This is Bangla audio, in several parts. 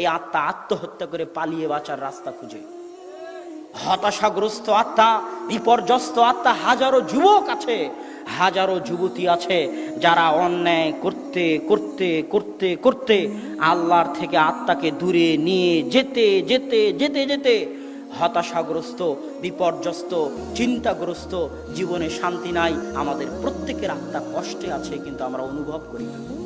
এই আত্মা আত্মহত্যা করে পালিয়ে বাঁচার রাস্তা খুঁজে। হতাশাগ্রস্ত আত্মা, বিপর্যস্ত আত্মা, হাজারো যুবক আছে, হাজারো যুবতী আছে যারা অন্যায় করতে করতে করতে করতে আল্লাহর থেকে আত্মাকে দূরে নিয়ে যেতে যেতে যেতে যেতে হতাশাগ্রস্ত, বিপর্যস্ত, চিন্তাগ্রস্ত জীবনে শান্তি নাই। আমাদের প্রত্যেকের আত্মা কষ্টে আছে কিন্তু আমরা অনুভব করি না।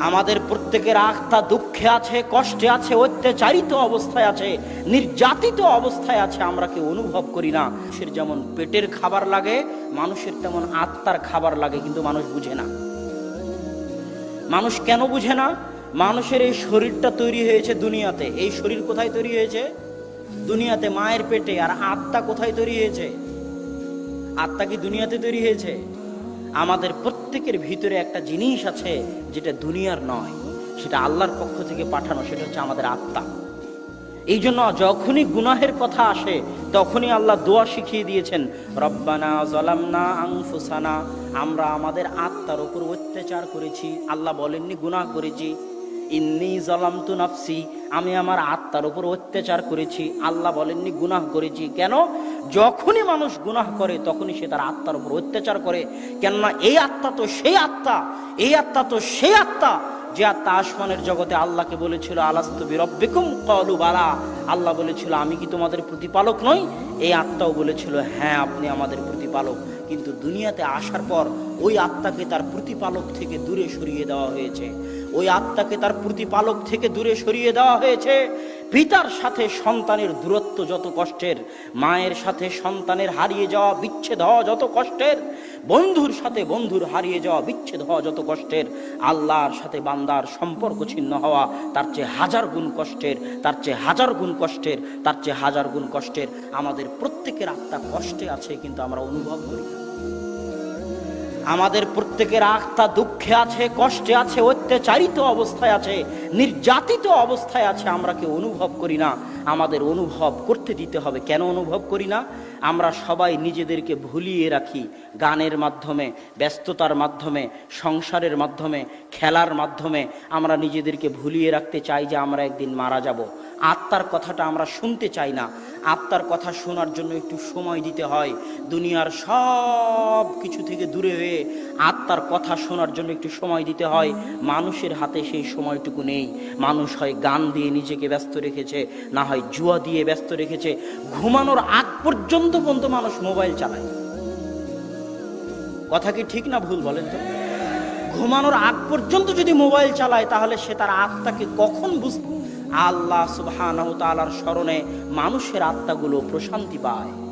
আমাদের প্রত্যেকের আত্মা দুঃখে আছে, কষ্টে আছে, অত্যাচারিত অবস্থায় আছে, নির্যাতিত অবস্থায় আছে, আমরা কেউ অনুভব করি না। মানুষের যেমন পেটের খাবার লাগে, মানুষের তেমন আত্মার খাবার লাগে, কিন্তু মানুষ বুঝে না। মানুষ কেন বুঝে না? মানুষের এই শরীরটা তৈরি হয়েছে দুনিয়াতে। এই শরীর কোথায় তৈরি হয়েছে? দুনিয়াতে মায়ের পেটে, আর আত্মা কোথায় তৈরি হয়েছে? আত্মা কি দুনিয়াতে তৈরি হয়েছে? আমাদের প্রত্যেকের ভিতরে একটা জিনিস আছে যেটা দুনিয়ার নয়, সেটা আল্লাহর পক্ষ থেকে পাঠানো, সেটা হচ্ছে আমাদের আত্মা। এই জন্য যখনই গুনাহের কথা আসে, তখনই আল্লাহ দোয়া শিখিয়ে দিয়েছেন, রব্বানা জলামনা আংফুসানা আমরা আমাদের আত্মার উপর অত্যাচার করেছি, আল্লাহ বলেননি গুনাহ করেছি। ইন্নি জলামতু নাফসি, আমি আমার আত্মার উপর অত্যাচার করেছি, আল্লাহ বলেননি গুনাহ করেছি। কেন? যখনই মানুষ গুনাহ করে, তখনই সে তার আত্মার উপর অত্যাচার করে। কেননা এই আত্মা তো সেই আত্মা, এই আত্মা তো সেই আত্মা, যে আত্মা আসমানের জগতে আল্লাহকে বলেছিল আলাস্তবি রব্বিকুম কলু বালা। আল্লাহ বলেছিল, আমি কি তোমাদের প্রতিপালক নই? এই আত্মাও বলেছিল হ্যাঁ আপনি আমাদের প্রতিপালক। কিন্তু দুনিয়াতে আসার পর ওই আত্মাকে তার প্রতিপালক থেকে দূরে সরিয়ে দেওয়া হয়েছে। ওই আত্মাকে তার প্রতিপালক থেকে দূরে সরিয়ে দেওয়া হয়েছে। পিতার সাথে সন্তানের দূরত্ব যত কষ্টের, মায়ের সাথে সন্তানের হারিয়ে যাওয়া বিচ্ছেদ হওয়া যত কষ্টের, বন্ধুর সাথে বন্ধুর হারিয়ে যাওয়া বিচ্ছেদ হওয়া যত কষ্টের, আল্লাহর সাথে বান্দার সম্পর্ক ছিন্ন হওয়া তার চেয়ে হাজার গুণ কষ্টের, তার চেয়ে হাজার গুণ কষ্টের, তার চেয়ে হাজার গুণ কষ্টের আমাদের প্রত্যেকের আত্মা কষ্টে আছে কিন্তু আমরা অনুভব করি না। আমাদের প্রত্যেকের আত্মা দুঃখে আছে, কষ্টে আছে, অত্যাচারিত অবস্থায় আছে, নির্যাতিত অবস্থায় আছে, আমরা কেউ অনুভব করি না। আমাদের অনুভব করতে দিতে হবে। কেন অনুভব করি না? আমরা সবাই নিজেদেরকে ভুলিয়ে রাখি গানের মাধ্যমে, ব্যস্ততার মাধ্যমে, সংসারের মাধ্যমে, খেলার মাধ্যমে। আমরা নিজেদেরকে ভুলিয়ে রাখতে চাই যে আমরা একদিন মারা যাব। আত্মার কথাটা আমরা শুনতে চাই না। আত্মার কথা শোনার জন্য একটু সময় দিতে হয়। দুনিয়ার সব কিছু থেকে দূরে হয়ে আত্মার কথা শোনার জন্য একটু সময় দিতে হয়। মানুষের হাতে সেই সময়টুকু নেই। মানুষ হয় গান দিয়ে নিজেকে ব্যস্ত রেখেছে, না হয় জুয়া দিয়ে ব্যস্ত রেখেছে। ঘুমানোর আগ পর্যন্ত পর্যন্ত মানুষ মোবাইল চালায়। কথা কি ঠিক না ভুল বলেন তো? ঘুমানোর আগ পর্যন্ত যদি মোবাইল চালায়, তাহলে সে তার আত্মাকে কখন বুঝবে আল্লাহ সুবহানাহু তাআলার স্মরণে মানুষের আত্মাগুলো প্রশান্তি পায়।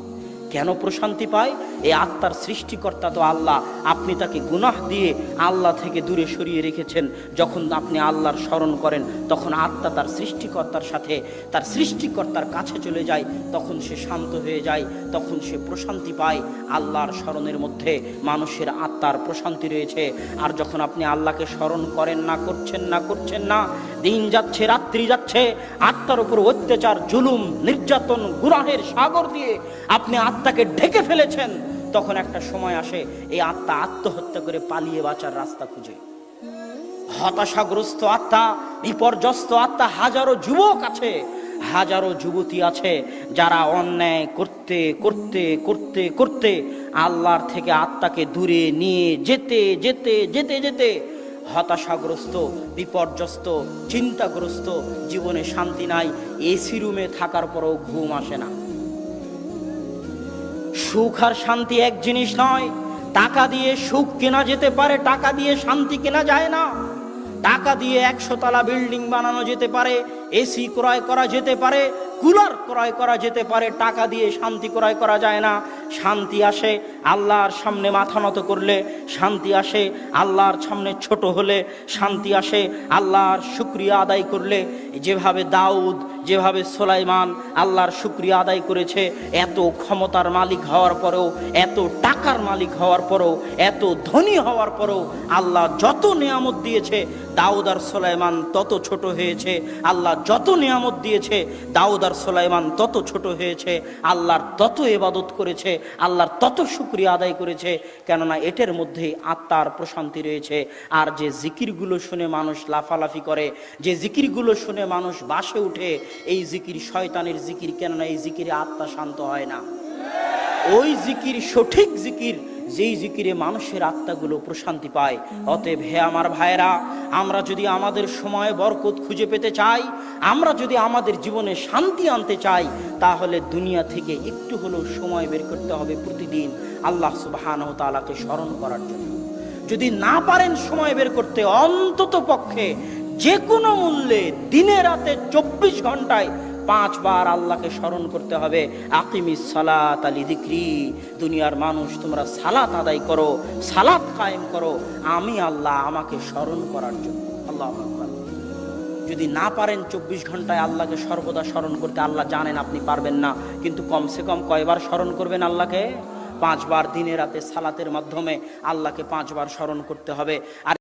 কেন প্রশান্তি পায়? এই আত্মার সৃষ্টিকর্তা তো আল্লাহ। আপনি তাকে গুনাহ দিয়ে আল্লাহ থেকে দূরে সরিয়ে রেখেছেন। যখন আপনি আল্লাহর স্মরণ করেন, তখন আত্মা তার সৃষ্টিকর্তার সাথে, তার সৃষ্টিকর্তার কাছে চলে যায়। তখন সে শান্ত হয়ে যায়, তখন সে প্রশান্তি পায়। আল্লাহর স্মরণের মধ্যে মানুষের আত্মার প্রশান্তি রয়েছে। আর যখন আপনি আল্লাহকে স্মরণ করেন না, করছেন না করছেন না, দিন যাচ্ছে, রাত্রি যাচ্ছে, আত্মার উপর অত্যাচার, জুলুম, নির্যাতন, গুনাহের সাগর দিয়ে আপনি আত্মাকে ঢেকে ফেলেছেন, তখন একটা সময় আসে এই আত্মা আত্মহত্যা করে পালিয়ে বাঁচার রাস্তা খুঁজে। হতাশাগ্রস্ত আত্মা, বিপর্যস্ত আত্মা, হাজারো যুবক আছে, হাজারো যুবতী আছে, যারা অন্যায় করতে করতে করতে করতে আল্লাহর থেকে আত্মাকে দূরে নিয়ে যেতে যেতে যেতে যেতে হতাশাগ্রস্ত, বিপর্যস্ত, চিন্তাগ্রস্ত, জীবনে শান্তি নাই, এসি রুমে থাকার পরেও ঘুম আসে না। সুখ আর শান্তি এক জিনিস নয়। টাকা দিয়ে সুখ কেনা যেতে পারে, টাকা দিয়ে শান্তি কেনা যায় না। টাকা দিয়ে একশো তলা বিল্ডিং বানানো যেতে পারে এসি ক্রয় করা যেতে পারে, কুলার ক্রয় করা যেতে পারে, টাকা দিয়ে শান্তি ক্রয় করা যায় না। শান্তি আসে আল্লাহর সামনে মাথা নত করলে, শান্তি আসে আল্লাহর সামনে ছোট হলে, শান্তি আসে আল্লাহর শুক্রিয়া আদায় করলে। যেভাবে দাউদ, যেভাবে সোলাইমান আল্লাহর শুক্রিয়া আদায় করেছে, এত ক্ষমতার মালিক হওয়ার পরেও, এত টাকার মালিক হওয়ার পরেও, এত ধনী হওয়ার পরেও আল্লাহ যত নিয়ামত দিয়েছে, দাউদ আর সোলাইমান তত ছোট হয়েছে, আল্লাহ যত নিয়ামত দিয়েছে, দাউদ আর সোলাইমান তত ছোট হয়েছে, আল্লাহর তত এবাদত করেছে, আল্লাহর তত শুক্রিয়া আদায় করেছে, কেননা এটার মধ্যেই আত্মার প্রশান্তি রয়েছে। আর যে জিকিরগুলো শুনে মানুষ লাফালাফি করে, যে জিকিরগুলো শুনে মানুষ বাসে উঠে, এই জিকির শয়তানের জিকির, কেননা এই জিকিরে আত্মা শান্ত হয় না। ওই জিকির সঠিক জিকির যেই জিকিরে মানুষের আত্মাগুলো প্রশান্তি পায়। অতএব হে আমার ভাইরা আমরা যদি আমাদের সময় বরকত খুঁজে পেতে চাই, আমরা যদি আমাদের জীবনে শান্তি আনতে চাই, তাহলে দুনিয়া থেকে একটু হলেও সময় বের করতে হবে প্রতিদিন আল্লাহ সুবহানাহু ওয়া তাআলাকে স্মরণ করার জন্য। যদি না পারেন সময় বের করতে, অন্তত পক্ষে যে কোনো মূল্যে দিনে রাতে চব্বিশ ঘন্টায় পাঁচবার আল্লাহকে স্মরণ করতে হবে। আকিমি সালাত আলি দিক্রি। দুনিয়ার মানুষ, তোমরা সালাত আদায় করো, সালাত কায়েম করো। আমি আল্লাহ আমাকে স্মরণ করার জন্য। আল্লাহ যদি না পারেন চব্বিশ ঘন্টায় আল্লাহকে সর্বদা স্মরণ করতে, আল্লাহ জানেন আপনি পারবেন না। কিন্তু কমসে কম কয়বার স্মরণ করবেন আল্লাহকে? পাঁচবার দিনে রাতে সালাতের মাধ্যমে আল্লাহকে পাঁচবার স্মরণ করতে হবে। আর